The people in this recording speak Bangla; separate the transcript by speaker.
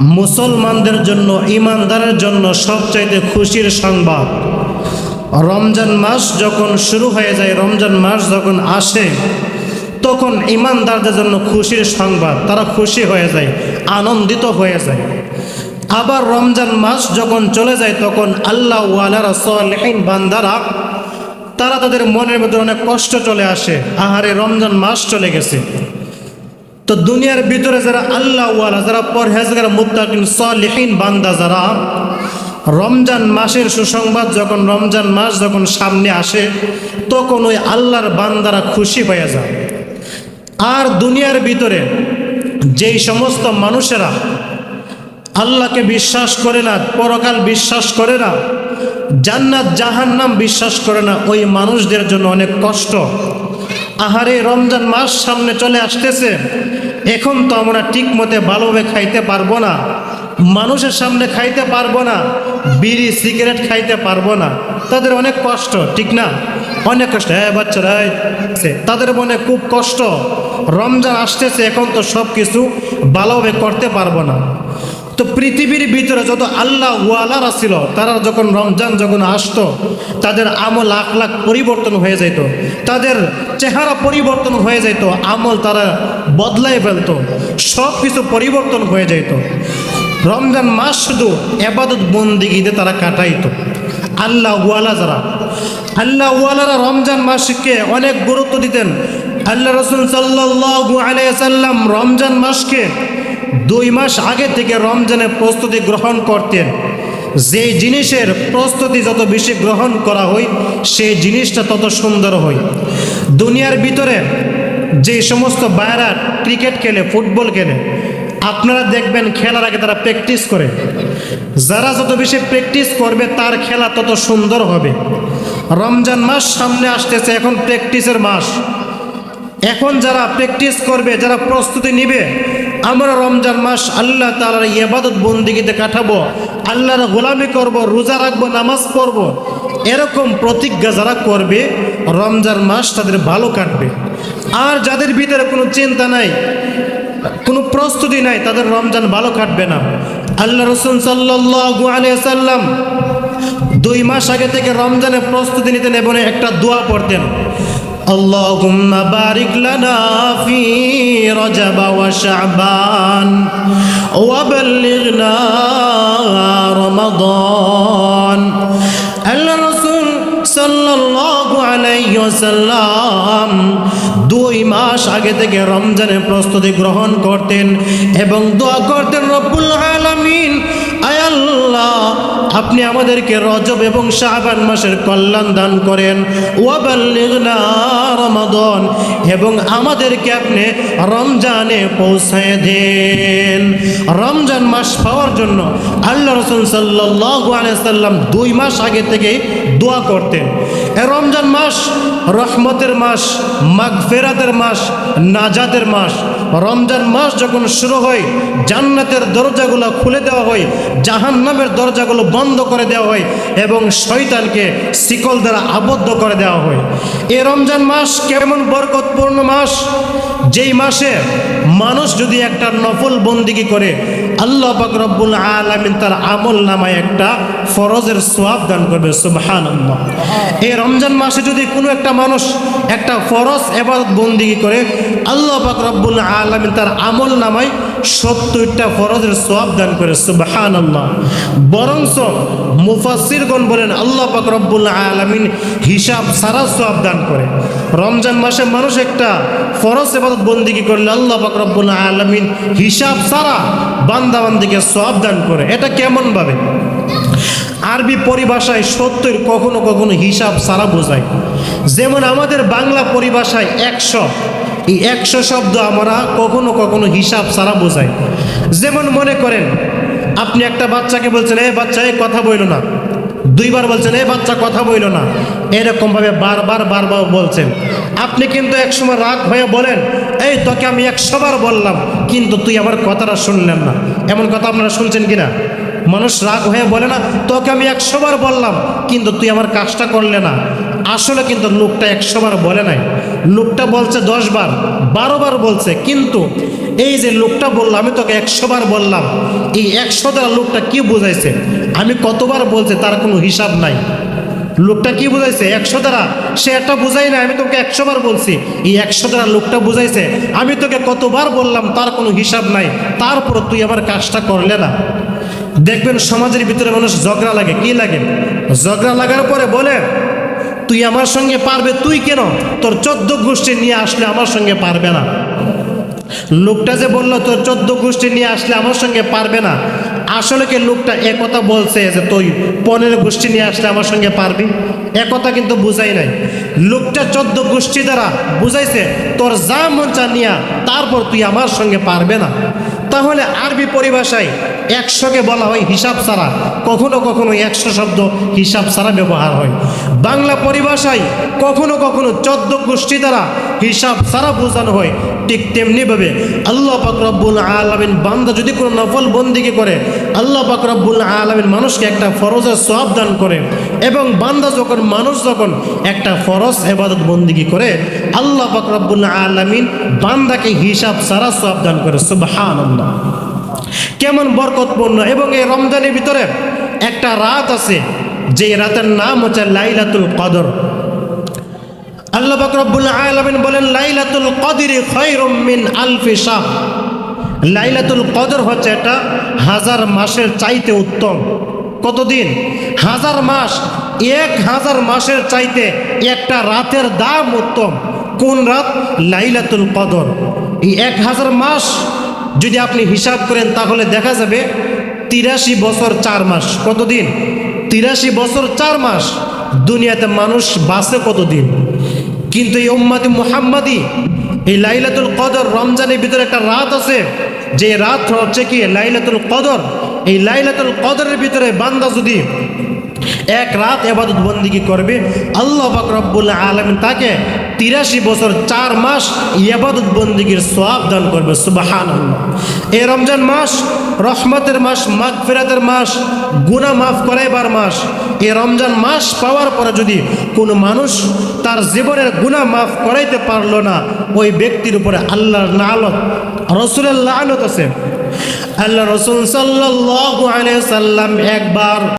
Speaker 1: মুসলমানদের জন্য, ইমানদারের জন্য সবচাইতে খুশির সংবাদ। রমজান মাস যখন শুরু হয়ে যায়, রমজান মাস যখন আসে, তখন ইমানদারদের জন্য খুশির সংবাদ। তারা খুশি হয়ে যায়, আনন্দিত হয়ে যায়। আবার রমজান মাস যখন চলে যায়, তখন আল্লাহ ওয়ালারা বান্দারা, তারা তাদের মনের মধ্যে অনেক কষ্ট চলে আসে। আহারে, রমজান মাস চলে গেছে। তো দুনিয়ার ভিতরে যারা আল্লাহ যারা পরহেজগার, মুত্তাকিন, সলিহীন বান্দা যারা, রমজান মাসের সুসংবাদ যখন রমজান মাস যখন সামনে আসে, তখন ওই আল্লাহর বান্দারা খুশি হয়ে যায়। আর দুনিয়ার ভিতরে যেই সমস্ত মানুষেরা আল্লাহকে বিশ্বাস করে না, পরকাল বিশ্বাস করে না, জান্নাত, জাহান্নাম বিশ্বাস করে না, ওই মানুষদের জন্য অনেক কষ্ট। আহারে রমজান মাস সামনে চলে আসতেছে। এখন তো আমরা ঠিক মতে ভালোভাবে খাইতে পারব না। মানুষের সামনে খাইতে পারব না। বিড়ি, সিগারেট খাইতে পারব না। তাদের অনেক কষ্ট, ঠিক না? অনেক কষ্ট। হ্যাঁ বাচ্চারা। তাদের মনে খুব কষ্ট। রমজান আসতেছে, এখন তো সব কিছু ভালোভাবে করতে পারব না। তো পৃথিবীর ভিতরে যত আল্লাহ ওয়ালারা ছিল তারা যখন রমজান যখন আসতো, তাদের আমল লাখ লাখ পরিবর্তন হয়ে যেত তাদের চেহারা পরিবর্তন হয়ে যেত আমল তারা বদলাই ফেলতো সব কিছু পরিবর্তন হয়ে যেত রমজান মাস শুধু এবাদত বন্দিগিতে তারা কাটাইত। আল্লাহ ওয়ালা যারা, আল্লাহ ওয়ালারা রমজান মাসকে অনেক গুরুত্ব দিতেন। আল্লাহ রসুল সাল্লাল্লাহু আলাইহি সাল্লাম রমজান মাসকে দুই মাস আগে থেকে রমজানের প্রস্তুতি গ্রহণ করতেন। যে জিনিসের প্রস্তুতি যত বেশি গ্রহণ করা হয় সেই জিনিসটা তত সুন্দর হয়। দুনিয়ার ভিতরে যে সমস্ত বায়রা ক্রিকেট খেলে, ফুটবল খেলে, আপনারা দেখবেন খেলার আগে তারা প্র্যাকটিস করে। যারা যত বেশি প্র্যাকটিস করবে, তার খেলা তত সুন্দর হবে। রমজান মাস সামনে আসতেছে, এখন প্র্যাকটিসের মাস। এখন যারা প্র্যাকটিস করবে, যারা প্রস্তুতি নিবে, আমরা রমজান মাস আল্লাহ তালার ইবাদত বন্দিগিতে কাটাবো, আল্লাহর গোলামি করব, রোজা রাখব, নামাজ পড়ব, এরকম প্রতিজ্ঞা যারা করবে, রমজান মাস তাদের ভালো কাটবে। আর যাদের ভিতরে কোনো চিন্তা নাই, কোনো প্রস্তুতি নাই, তাদের রমজান ভালো কাটবে না। আল্লাহ রসুল সাল্লাল্লাহু আলাইহি সাল্লাম দুই মাস আগে থেকে রমজানের প্রস্তুতি নিতেন এবং একটা দোয়া পড়তেন। اللهم بارك لنا في رجب وشعبان وبلغنا رمضان আল্লাহ রসুল সাল্লাল্লাহু আলাইহি ওয়াসাল্লাম দুই মাস আগে থেকে রমজানের প্রস্তুতি গ্রহণ করতেন এবং দোয়া করতেন রব্বুল আলামিন আয় আল্লাহ, আপনি আমাদেরকে রজব এবং শাহবান মাসের কল্যাণ দান করেন। ওয়াবাল্লিগনা রমাদন, এবং আমাদেরকে আপনি রমজানে পৌঁছায় দেন। রমজান মাস পাওয়ার জন্য আল্লাহ রসুল সাল্লাম দুই মাস আগে থেকে দোয়া করতেন। এ রমজান মাস রহমতের মাস, মাগফেরাতের মাস, নাজাতের মাস। রমজান মাস যখন শুরু হয়, জান্নাতের দরজাগুলো খুলে দেওয়া হয় জাহান্নামের দরজাগুলো বন্ধ করে দেওয়া হয় এবং শয়তানকে শিকল দ্বারা আবদ্ধ করে দেওয়া হয়। এ রমজান মাস কেমন বরকতপূর্ণ মাস? যেই মাসে মানুষ যদি একটা নফল বন্দিগি করে আল্লাহ পাক রব্বুল আলামিন তার আমল নামায় একটা ফরজের সোয়াব দান করবে সুবহান এই রমজান মাসে যদি কোনো একটা মানুষ একটা ফরজ এবাদত বন্দিগি করে আল্লাহ পাক রব্বুল আলামিন তার আমল নামায় সত্তরটা ফরজের সোয়াব দান করে সুবহান আল্লাহ বরংস মুফাসিরগণ বলেন, আল্লাহ পাক রব্বুল আলামিন হিসাব সারা সোয়াব দান করে। রমজান মাসে মানুষ একটা ফরজ এবাদত বন্দিগি করলে আল্লাহ পাক রব্বুল আলামিন হিসাব সারা বান্দাবান্দিকে সোয়াব দান করে। এটা কেমন ভাবে আরবি পরিভাষায় সত্যের কখনো কখনো হিসাব সারা বোঝায়। যেমন আমাদের বাংলা পরিভাষায় একশো এই একশো শব্দ আমরা কখনো কখনো হিসাব ছাড়া বোঝাই। যেমন মনে করেন, আপনি একটা বাচ্চাকে বলছেন, এ বাচ্চা এই কথা বইল না। দুইবার বলছেন, এ বাচ্চা, কথা বইল না। এরকমভাবে বারবার বারবার বলছেন। আপনি কিন্তু একসময় রাগ হয়ে বলেন, এই তোকে আমি একশোবার বললাম, কিন্তু তুই আমার কথাটা শুনলেন না। এমন কথা আপনারা শুনছেন কিনা? মানুষ রাগ হয়ে বলে না, তোকে আমি একশোবার বললাম, কিন্তু তুই আমার কাজটা করলে না। আসলে কিন্তু লোকটা একশোবার বলে নাই। লোকটা বলছে দশবার, বারোবার বলছে। কিন্তু এই যে লোকটা বলল, আমি তোকে একশো বার বললাম, এই একশো দ্বারা লোকটা কি বুঝাইছে? আমি কতবার বলছে তার কোনো হিসাব নাই। লোকটা কি বুঝাইছে? একশো দ্বারা? সে একটা বুঝাই না আমি তোকে একশো বার বলছি। এই একশো দ্বারা লোকটা বুঝাইছে, আমি তোকে কতবার বললাম তার কোনো হিসাব নাই। তারপর তুই আমার কাজটা করলে না। দেখবেন সমাজের ভিতরে মানুষ ঝগড়া লাগে। কি লাগে? ঝগড়া লাগার পরে বলে তুই আমার সঙ্গে পারবে, তুই কেন? তোর চোদ্দ গোষ্ঠী নিয়ে আসলে আমার সঙ্গে পারবে না। লোকটা যে বলল, তোর চোদ্দ গোষ্ঠী নিয়ে আসলে আমার সঙ্গে পারবে না। আসলে কি লোকটা একথা বলছে যে, তুই পনেরো গোষ্ঠী নিয়ে আসলে আমার সঙ্গে পারবি? একথা কিন্তু বুঝাই নাই। লোকটা চোদ্দ গোষ্ঠী দ্বারা বুঝাইছে, তোর যা মন চা নিয়া, তারপর তুই আমার সঙ্গে পারবে না। তাহলে আরবি পরিভাষায় একশোকে বলা হয় হিসাব ছাড়া কখনো কখনো একশো শব্দ হিসাব ছাড়া ব্যবহার হয়। বাংলা পরিভাষায় কখনো কখনো চোদ্দ গোষ্ঠী দ্বারা হিসাব ছাড়া বোঝানো হয়। ঠিক তেমনিভাবে আল্লাহ পাক রব্বুল আলমিন বান্দা যদি কোনো নফল বন্দিকে করে, আল্লাহ পাক রব্বুল আলমিন মানুষকে একটা ফরজের সব দান করে এবং বান্দা যখন মানুষ যখন একটা ফরজ এবাদত বন্দিগি করে, আল্লাহ পাক রব্বুল আলমিন বান্দাকে হিসাব ছাড়া সব দান করে। সুবাহান কেমন বরকতপূর্ণ। এবং এই রমজানের ভিতরে একটা রাত আছে যে রাতের নাম হচ্ছে লাইলাতুল কদর। আল্লাহ পাক রব্বুল আলামিন বলেন, লাইলাতুল কদরি খায়রুম মিন আলফি শাহ। লাইলাতুল কদর হচ্ছে এটা হাজার মাসের চাইতে উত্তম। কতদিন? হাজার মাস, এক হাজার মাসের চাইতে একটা রাতের দাম উত্তম। কোন রাত? লাইলাতুল কদর। এই এক হাজার মাস যদি আপনি হিসাব করেন, তাহলে দেখা যাবে তিরাশি বছর চার মাস। কতদিন? তিরাশি বছর চার মাস। দুনিয়াতে মানুষ বাঁচে কতদিন? কিন্তু এই উম্মাদি মুহাম্মাদি, এই লাইলাতুল কদর রমজানের ভিতরে একটা রাত আছে। যে রাত হচ্ছে কি? লাইলাতুল কদর। এই লাইলাতুল কদরের ভিতরে বান্দা যদি এক রাত এবাদত বন্দিগি করবে, আল্লাহ পাক রব্বুল আলমিন তাকে তিরাশি বছর, চার মাস ইবাদত বন্দিগির সোয়াব দান করবে সুবাহান এই রমজান মাস রহমতের মাস মাঘ ফেরাতের মাস গুণা মাফ করাইবার মাস। এই রমজান মাস পাওয়ার পরে যদি কোনো মানুষ তার জীবনের গুণা মাফ করাইতে পারল না, ওই ব্যক্তির উপরে আল্লাহর নালত রসুলের লানত আছে। আল্লাহ রসুল সাল্লাহ সাল্লাম একবার